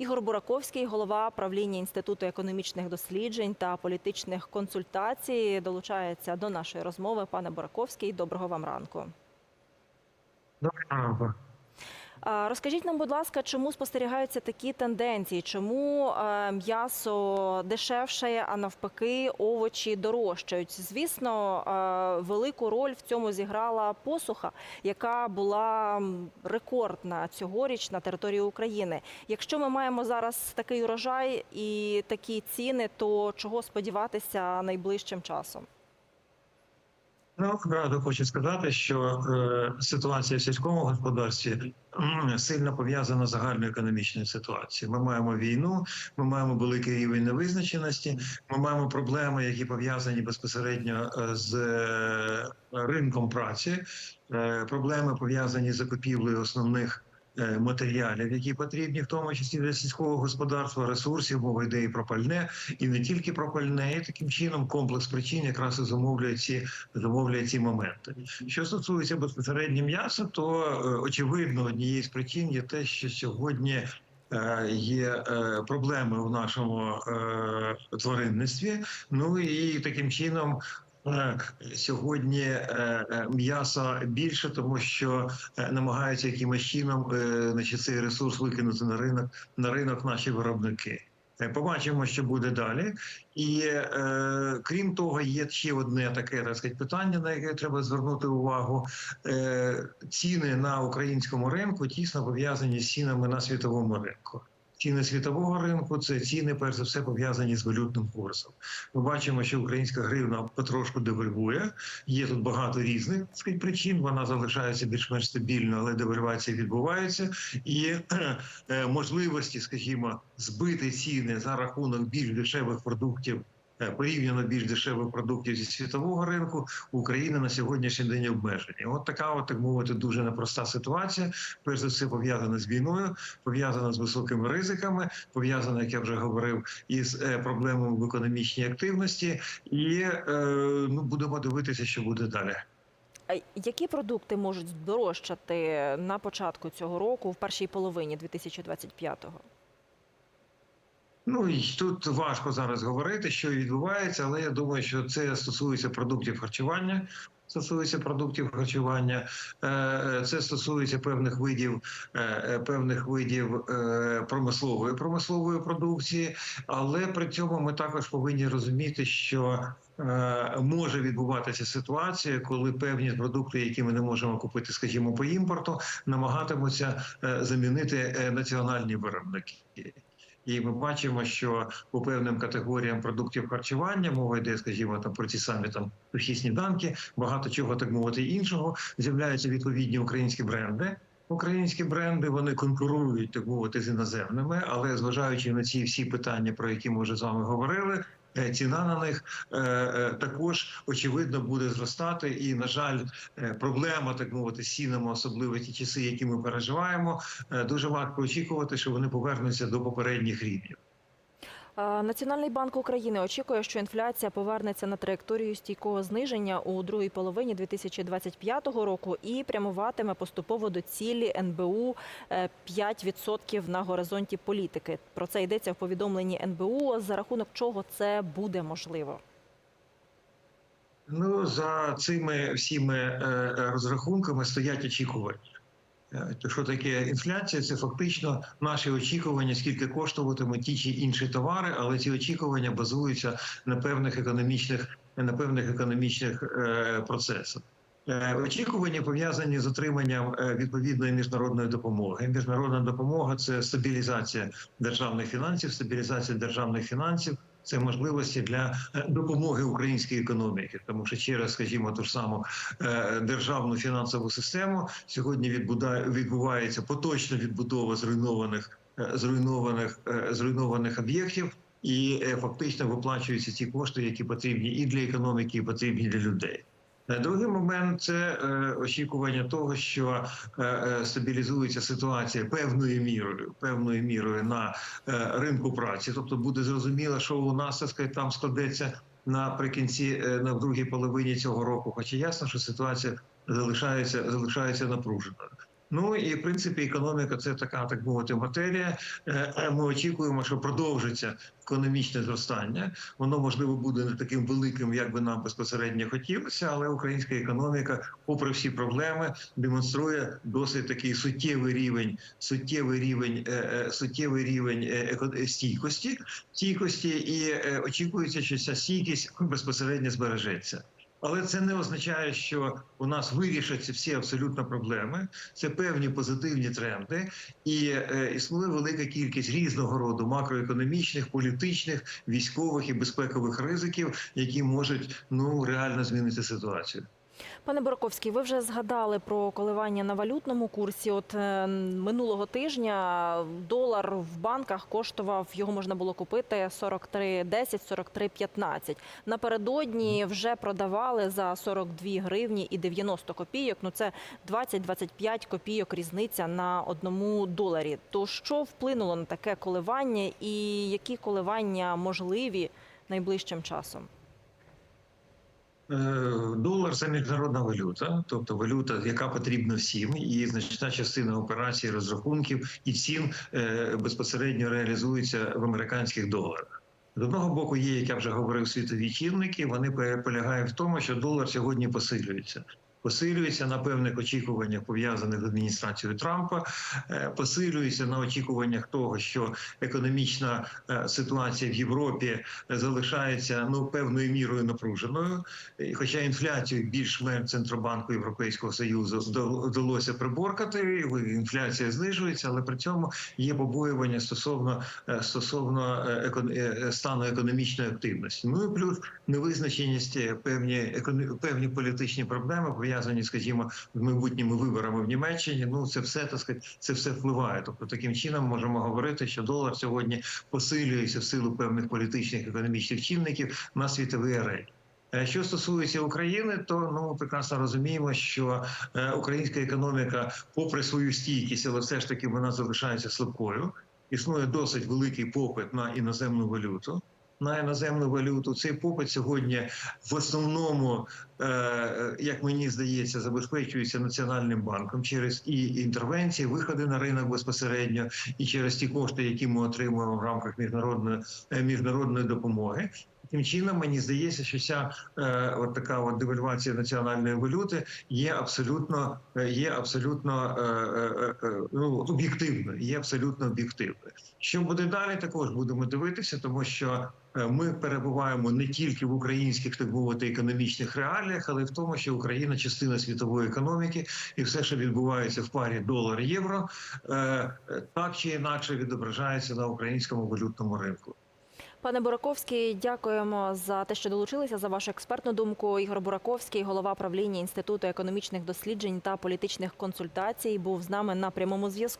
Ігор Бураковський, голова правління Інституту економічних досліджень та політичних консультацій, долучається до нашої розмови. Пане Бураковський, доброго вам ранку. Доброго ранку. Розкажіть нам, будь ласка, чому спостерігаються такі тенденції? Чому е, м'ясо дешевшає, а навпаки, овочі дорожчають? Звісно, е, велику роль в цьому зіграла посуха, яка була рекордна цьогоріч на території України. Якщо ми маємо зараз такий урожай і такі ціни, то чого сподіватися найближчим часом? Ну, одразу хочу сказати, що е, ситуація в сільському господарстві сильно пов'язана з загальною економічною ситуацією. Ми маємо війну, ми маємо великий рівень невизначеності, ми маємо проблеми, які пов'язані безпосередньо е, з е, ринком праці, е, проблеми пов'язані з закупівлею основних. Е, Матеріалів, які потрібні, в тому числі для сільського господарства, ресурсів, мова йде і про пальне, і не тільки про пальне, і таким чином комплекс причин якраз і замовлює ці замовляє ці моменти. Що стосується безпосередньо м'яса, то е, очевидно однією з причин є те, що сьогодні. е, Є проблеми в нашому тваринництві. Ну і таким чином сьогодні е, е, м'яса більше, тому що е, намагаються якимось чином значить, цей ресурс викинути на ринок на ринок наші виробники. Побачимо, що буде далі. І е, крім того, є ще одне таке так сказати, питання, на яке треба звернути увагу. Е, ціни на українському ринку тісно пов'язані з цінами на світовому ринку. Ціни світового ринку це ціни, перш за все, пов'язані з валютним курсом. Ми бачимо, що українська гривна потрошку девальвує. Є тут багато різних сказати, причин. Вона залишається більш-менш стабільно, але девальвація відбувається. І е, можливості, скажімо, збити ціни за рахунок більш дешевих продуктів. Е, Порівняно більш дешевих продуктів зі світового ринку України на сьогоднішній день обмежені. От така, от, так мовити, дуже непроста ситуація. Перш за все пов'язана з війною, пов'язана з високими ризиками, пов'язана, як я вже говорив, із е, проблемами в економічній активності. І е, ну будемо дивитися, що буде далі. Які продукти можуть здорожчати на початку цього року, в першій половині 2025-го? Ну і тут важко зараз говорити, що відбувається, але я думаю, що це стосується продуктів харчування. Стосується продуктів харчування, Е, це стосується певних видів е, е, певних видів промислової промислової продукції, але при цьому ми також повинні розуміти, що може відбуватися ситуація, коли певні продукти, які ми не можемо купити, скажімо, по імпорту, намагатимуться замінити національні виробники. І ми бачимо, що по певним категоріям продуктів харчування мова йде, скажімо, там про ті самі там сухі сніданки, багато чого так мовити іншого. З'являються відповідні українські бренди. Українські бренди вони конкурують так мовити з іноземними, але зважаючи на ці всі питання, про які ми вже з вами говорили. Е, Ціна на них е, е, також очевидно буде зростати, і на жаль, проблема так мовити сінами, особливо ті часи, які ми переживаємо, дуже важко очікувати, що вони повернуться до попередніх рівнів. Національний банк України очікує, що інфляція повернеться на траєкторію стійкого зниження у другій половині 2025 року і прямуватиме поступово до цілі НБУ е, 5% на горизонті політики. Про це йдеться в повідомленні НБУ. За рахунок чого це буде можливо? Ну за цими всіми е, е, розрахунками стоять очікування. Е, То що таке інфляція? Це фактично наші очікування, скільки коштуватимуть ті чи інші товари, але ці очікування базуються на певних економічних на певних економічних е, процесах. Е, Очікування пов'язані з отриманням відповідної міжнародної допомоги. Міжнародна допомога це стабілізація державних фінансів, стабілізація державних фінансів. Це можливості для е, допомоги українській економіці, тому що через, скажімо, ту ж саму е, державну фінансову систему сьогодні відбувається поточна відбудова зруйнованих е, зруйнованих зруйнованих об'єктів, і фактично виплачуються ті кошти, які потрібні і для економіки, і потрібні для людей. Е, Другий момент це е, очікування того, що е, стабілізується ситуація певною мірою, певною мірою на ринку праці. Тобто буде зрозуміло, що у нас так сказати, там складеться наприкінці на другій половині цього року. Хоча ясно, що ситуація залишається залишається напруженою. Ну і в принципі економіка це така, так мовити, матерія. Е, е, Ми очікуємо, що продовжиться економічне зростання. Воно можливо буде не таким великим, як би нам безпосередньо хотілося, але українська економіка, попри всі проблеми, демонструє досить такий суттєвий рівень, суттєвий рівень, е, суттєвий рівень стійкості, стійкості, і очікується, що ця стійкість безпосередньо збережеться. Але це не означає, що у нас вирішаться всі абсолютно проблеми. Це певні позитивні тренди, і е, існує велика кількість різного роду макроекономічних, політичних, військових і безпекових ризиків, які можуть ну реально змінити ситуацію. Пане Бораковський, ви вже згадали про коливання на валютному курсі. От е, минулого тижня долар в банках коштував, його можна було купити 43,10, 43,15. Напередодні вже продавали за 42 гривні і 90 копійок. Ну це 20-25 копійок різниця на одному доларі. То що вплинуло на таке коливання і які коливання можливі найближчим часом? Е, Долар це міжнародна валюта, тобто валюта, яка потрібна всім, і значна частина операцій, розрахунків і цін е, безпосередньо реалізується в американських доларах. З одного боку, є, як я вже говорив, світові чинники. Вони полягають в тому, що долар сьогодні посилюється. Посилюється на певних очікуваннях пов'язаних з адміністрацією Трампа, е, посилюється на очікуваннях того, що економічна е, ситуація в Європі залишається ну певною мірою напруженою. І Хоча інфляцію більш-менш центробанку Європейського союзу вдал- вдалося приборкати, інфляція знижується, але при цьому є побоювання стосовно е, стосовно стану економічної активності. Ну і плюс невизначеність певні певні політичні проблеми пов'язані, скажімо, з майбутніми виборами в Німеччині. Ну це все так сказати, це все впливає. Тобто таким чином можемо говорити, що долар сьогодні посилюється в силу певних політичних економічних чинників на світовій арені. Що стосується України, то ну прекрасно розуміємо, що е, українська економіка, попри свою стійкість, але все ж таки вона залишається слабкою. Існує досить великий попит на іноземну валюту. На іноземну валюту цей попит сьогодні в основному, е, як мені здається, забезпечується національним банком через і інтервенції, виходи на ринок безпосередньо, і через ті кошти, які ми отримуємо в рамках міжнародної е, міжнародної допомоги. Тим чином мені здається, що ця е, от така от девальвація національної валюти є абсолютно е, є абсолютно е, е, е, ну, об'єктивною. Є абсолютно об'єктивною. Що буде далі, також будемо дивитися, тому що е, ми перебуваємо не тільки в українських так мовити економічних реаліях, але й в тому, що Україна частина світової економіки, і все, що відбувається в парі долар-євро, е, е, так чи інакше відображається на українському валютному ринку. Пане Бураковський, дякуємо за те, що долучилися за вашу експертну думку. Ігор Бураковський, голова правління інституту економічних досліджень та політичних консультацій, був з нами на прямому зв'язку.